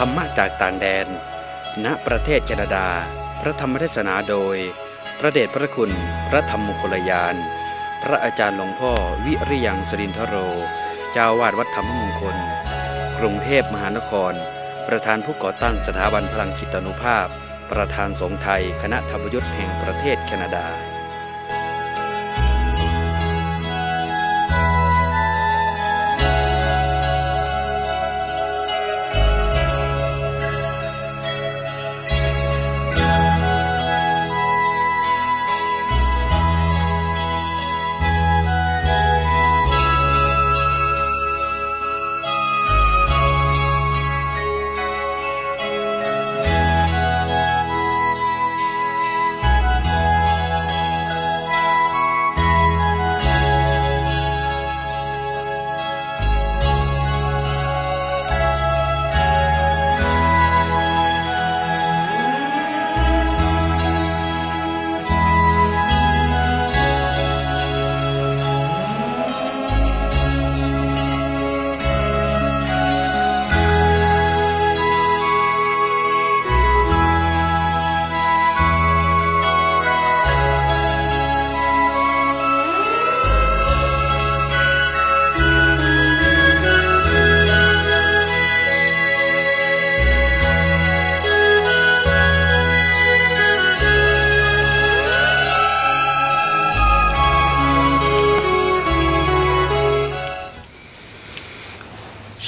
ธรรมะจากต่างแดน ณ ประเทศแคนาดา พระธรรมเทศนาโดย พระเดชพระคุณ พระธรรมมงคลยาน พระอาจารย์หลวงพ่อวิริยังสรินทโร เจ้าวาดวัดธรรมมงคล กรุงเทพมหานคร ประธานผู้ก่อตั้งสถาบันพลังจิตานุภาพ ประธานสงฆ์ไทย คณะธรรมยุทธ์แห่งประเทศแคนาดา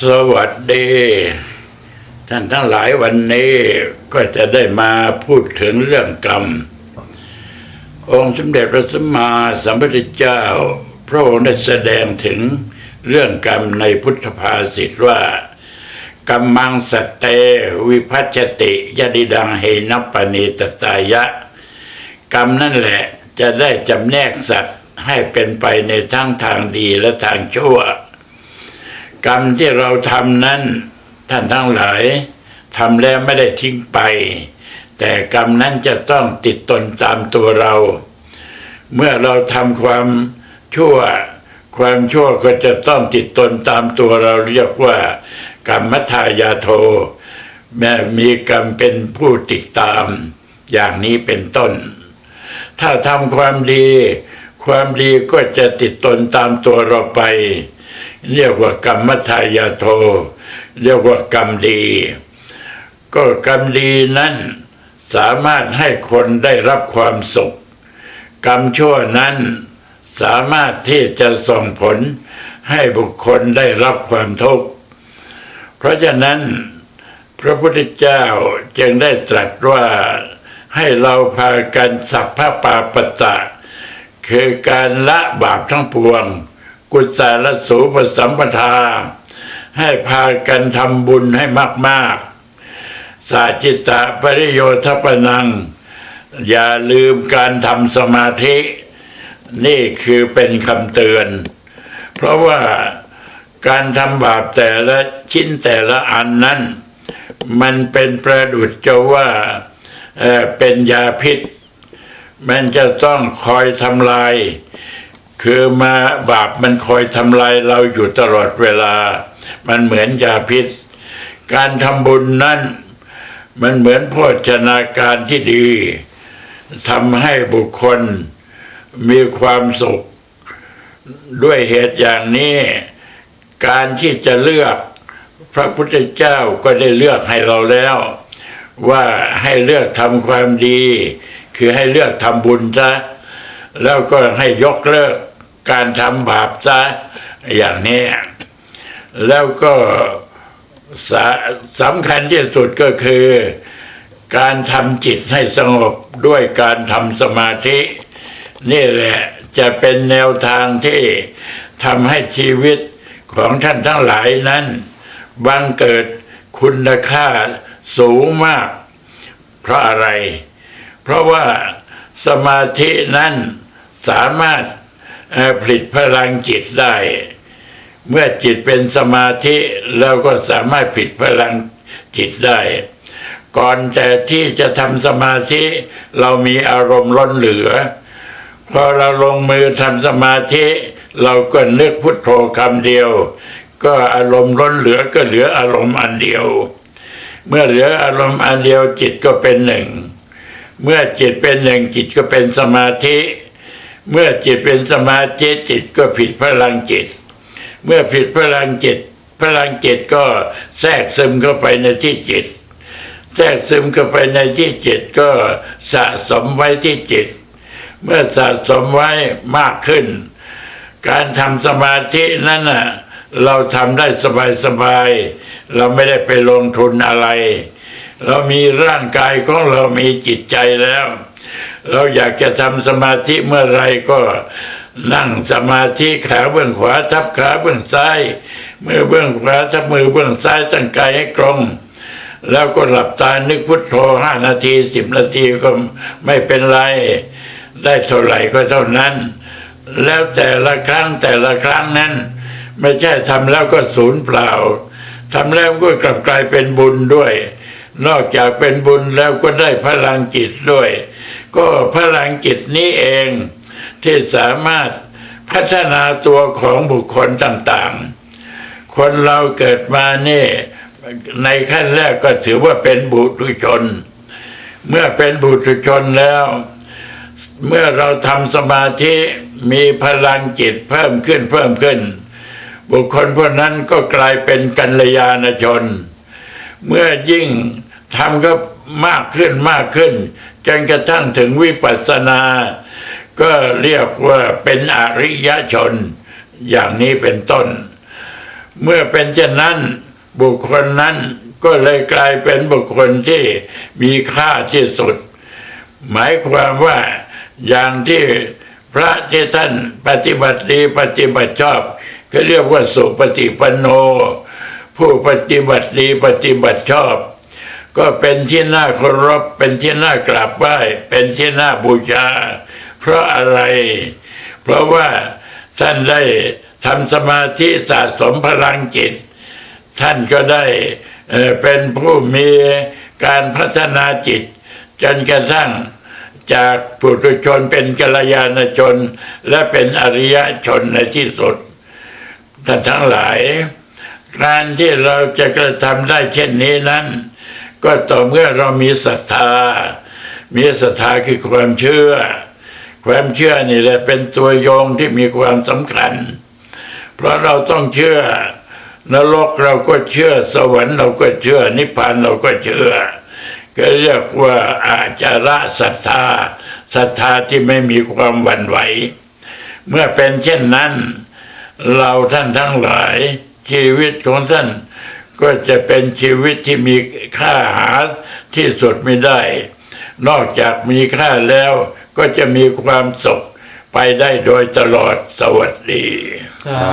สวัสดี ท่านทั้งหลายวันนี้ก็จะได้มาพูดถึงเรื่องกรรม องค์สมเด็จพระสัมมาสัมพุทธเจ้า พระองค์ได้แสดงถึงเรื่องกรรมในพุทธภาษิตว่ากรรมังสเต วิพัชติยดิดังเฮนัปณีตสายะ กรรมนั่นแหละจะได้จำแนกสัตว์ให้เป็นไปในทั้งทางดีและทางชั่ว กรรมที่เราทำนั้น ท่านทั้งหลายทำแล้วไม่ได้ทิ้งไป แต่กรรมนั้นจะต้องติดตนตามตัวเรา เมื่อเราทำความชั่ว ความชั่วก็จะต้องติดตนตามตัวเราเรียกว่า กรรมทายาโท แม้มีกรรมเป็นผู้ติดตาม อย่างนี้เป็นต้น ถ้าทำความดี ความดีก็จะติดตนตามตัวเราไป เรียกว่ากรรมทายาโท เรียกว่ากรรมดี ก็กรรมดีนั้นสามารถให้คนได้รับความสุข กรรมชั่วนั้นสามารถที่จะส่งผลให้บุคคลได้รับความทุกข์ เพราะฉะนั้น พระพุทธเจ้าจึงได้ตรัสว่าให้เราพากันสัพพะปาปตะ คือการละบาปทั้งปวง กุศลสูปสัมปทา ให้พากันทำบุญให้มาก ๆ สาจิตตะปริโยทปนัง อย่าลืมการทำสมาธิ นี่คือเป็นคำเตือน เพราะว่าการทำบาปแต่ละชิ้นแต่ละอันนั้น มันเป็นประดุจจะว่าเเป็นยาพิษ มันจะต้องคอยทำลาย คือมาบาปมันคอยทำลายเราอยู่ตลอดเวลา มันเหมือนยาพิษ การทำบุญนั้นมันเหมือนโภชนาการที่ดีทำให้บุคคลมีความสุข ด้วยเหตุอย่างนี้ การที่จะเลือกพระพุทธเจ้าก็ได้เลือกให้เราแล้ว ว่าให้เลือกทำความดี คือให้เลือกทำบุญซะแล้วก็ให้ยกเลิก การทำบาปซะอย่างนี้ แล้วก็สสำคัญที่สุดก็คือ การทำจิตให้สงบด้วยการทำสมาธิ นี่แหละจะเป็นแนวทางที่ทำให้ชีวิตของท่านทั้งหลายนั้น บังเกิดคุณค่าสูงมาก เพราะอะไร เพราะว่าสมาธินั้นสามารถ ผลิตพลังจิตได้ เมื่อจิตเป็นสมาธิเราก็สามารถผลิตพลังจิตได้ ก่อนแต่ที่จะทำสมาธิเรามีอารมณ์ล้นเหลือ พอเราลงมือทำสมาธิ เราก็นึกพุทโธคำเดียว ก็อารมณ์ล้นเหลือก็เหลืออารมณ์อันเดียว เมื่อเหลืออารมณ์อันเดียวจิตก็เป็นหนึ่ง เมื่อจิตเป็นหนึ่งจิตก็เป็นสมาธิ เมื่อจิตเป็นสมาธิจิตก็ผิดพลังจิต เมื่อผิดพลังจิต พลังจิตก็แทรกซึมเข้าไปในที่จิต แทรกซึมเข้าไปในที่จิตก็สะสมไว้ที่จิต เมื่อสะสมไว้มากขึ้น การทำสมาธินั้นน่ะเราทำได้สบายๆเราไม่ได้ไปลงทุนอะไร เรามีร่างกายของเรามีจิตใจแล้ว เราอยากจะทำสมาธิเมื่อไรก็นั่งสมาธิขาเบื้องขวาทับขาเบื้องซ้ายมือเบื้องขวาทับมือเบื้องซ้ายตั้งกายให้ตรงแล้วก็หลับตานึกพุทโธห้านาทีสิบนาทีก็ไม่เป็นไร ได้เท่าไหร่ก็เท่านั้น แล้วแต่ละครั้งแต่ละครั้งนั้น ไม่ใช่ทำแล้วก็ศูนย์เปล่าทำแล้วก็กลับกลายเป็นบุญด้วย นอกจากเป็นบุญแล้วก็ได้พลังจิตด้วย ก็พลังจิตนี้เองที่สามารถพัฒนาตัวของบุคคลต่างๆ คนเราเกิดมานี่ในขั้นแรกก็ถือว่าเป็นบุตรชน เมื่อเป็นบุตรชนแล้ว เมื่อเราทำสมาธิมีพลังจิตเพิ่มขึ้นเพิ่มขึ้น บุคคลพวกนั้นก็กลายเป็นกัลยาณชน เมื่อยิ่ง ทำก็มากขึ้นมากขึ้นจนกระทั่งถึงวิปัสสนา ก็เรียกว่าเป็นอริยชน อย่างนี้เป็นต้น เมื่อเป็นเช่นนั้นบุคคลนั้นก็เลยกลายเป็นบุคคลที่มีค่าที่สุด หมายความว่าอย่างที่พระที่ท่านปฏิบัติดีปฏิบัติชอบก็เรียกว่าสุปฏิปันโน ผู้ปฏิบัติดีปฏิบัติชอบ ก็เป็นที่น่าเคารพเป็นที่น่ากราบไหว้เป็นที่น่าบูชาเพราะอะไร เพราะว่าท่านได้ทำสมาธิสะสมพลังจิต ท่านก็ได้เป็นผู้มีการพัฒนาจิต จนกระทั่งจากปุถุชนเป็นกัลยาณชน และเป็นอริยชนในที่สุดท่านทั้งหลาย การที่เราจะกระทำได้เช่นนี้นั้น ก็ต่อเมื่อเรามีศรัทธา มีศรัทธาคือความเชื่อ ความเชื่อนี่แหละเป็นตัวโยงที่มีความสำคัญ เพราะเราต้องเชื่อนรกเราก็เชื่อสวรรค์เราก็เชื่อ นิพพานเราก็เชื่อ ก็เรียกว่าอาจาระศรัทธาศรัทธาที่ไม่มีความหวั่นไหว เมื่อเป็นเช่นนั้น เราท่านทั้งหลายชีวิตของท่าน ก็จะเป็นชีวิตที่มีค่าหาที่สุดไม่ได้ นอกจากมีค่าแล้วก็จะมีความสุขไปได้โดยตลอดสวัสดี สา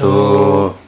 ธุ